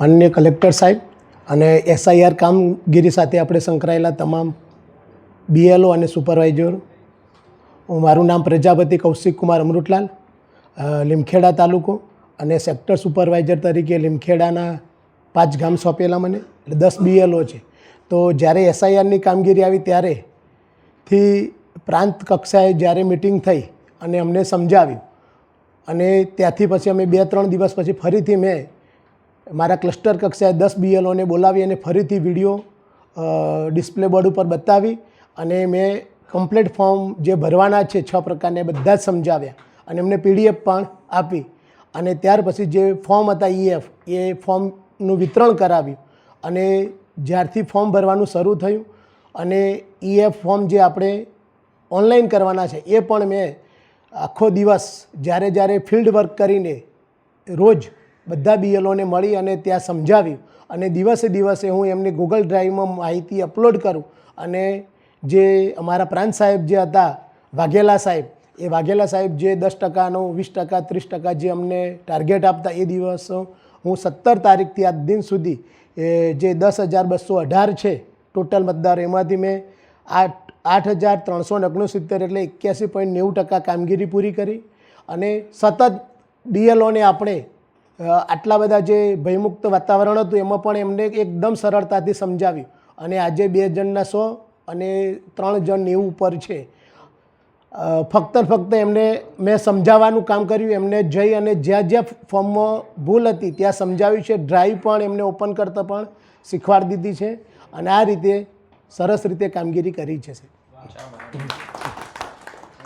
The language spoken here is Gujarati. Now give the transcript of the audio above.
માનનીય કલેક્ટર સાહેબ અને એસઆઈઆર કામગીરી સાથે આપણે સંકળાયેલા તમામ બીએલઓ અને સુપરવાઇઝર. હું મારું નામ પ્રજાપતિ કૌશિક કુમાર અમૃતલાલ લીમખેડા તાલુકો અને સેક્ટર સુપરવાઇઝર તરીકે લીમખેડાના પાંચ ગામ સોંપેલા મને, એટલે દસ બીએલઓ છે. તો જ્યારે એસઆઈઆરની કામગીરી આવી ત્યારે થી પ્રાંત કક્ષાએ જ્યારે મિટિંગ થઈ અને અમને સમજાવ્યું અને ત્યાંથી પછી અમે બે ત્રણ દિવસ પછી ફરીથી મેં મારા ક્લસ્ટર કક્ષાએ દસ બીએલઓને બોલાવી અને ફરીથી વીડિયો ડિસ્પ્લે બોર્ડ ઉપર બતાવી અને મેં કમ્પ્લીટ ફોર્મ જે ભરવાના છે છ પ્રકારને બધા જ સમજાવ્યા અને એમને પીડીએફ પણ આપી. અને ત્યાર પછી જે ફોર્મ હતા ઈએફ એ ફોર્મનું વિતરણ કરાવ્યું. અને જ્યારથી ફોર્મ ભરવાનું શરૂ થયું અને ઈએફ ફોર્મ જે આપણે ઓનલાઈન કરવાના છે, એ પણ મેં આખો દિવસ જ્યારે જ્યારે ફિલ્ડ વર્ક કરીને રોજ બધા બીએલઓને મળી અને ત્યાં સમજાવ્યું. અને દિવસે દિવસે હું એમને ગૂગલ ડ્રાઈવમાં માહિતી અપલોડ કરું. અને જે અમારા પ્રાંત સાહેબ જે હતા, વાઘેલા સાહેબ, એ વાઘેલા સાહેબ જે દસ ટકાનો, વીસ ટકા, ત્રીસ ટકા જે અમને ટાર્ગેટ આપતા એ દિવસ હું સત્તર તારીખથી આજ દિન સુધી જે દસ હજાર બસો અઢાર છે ટોટલ મતદાર, એમાંથી મેં આઠ આઠ હજાર ત્રણસો ઓગણસિત્તેર એટલે એક્યાસી પોઈન્ટ નેવું ટકા કામગીરી પૂરી કરી. અને સતત બીએલઓને આપણે આટલા બધા જે ભયમુક્ત વાતાવરણ હતું, એમાં પણ એમને એકદમ સરળતાથી સમજાવ્યું. અને આજે બે જણના સો અને ત્રણ જણ નેવું ઉપર છે. ફક્ત ફક્ત એમને મેં સમજાવવાનું કામ કર્યું. એમને જઈ અને જ્યાં જ્યાં ફોર્મમાં ભૂલ હતી, ત્યાં સમજાવ્યું છે. ડ્રાઈવ પણ એમને ઓપન કરતાં પણ શીખવાડી દીધી છે. અને આ રીતે સરસ રીતે કામગીરી કરી છે, સાહેબ.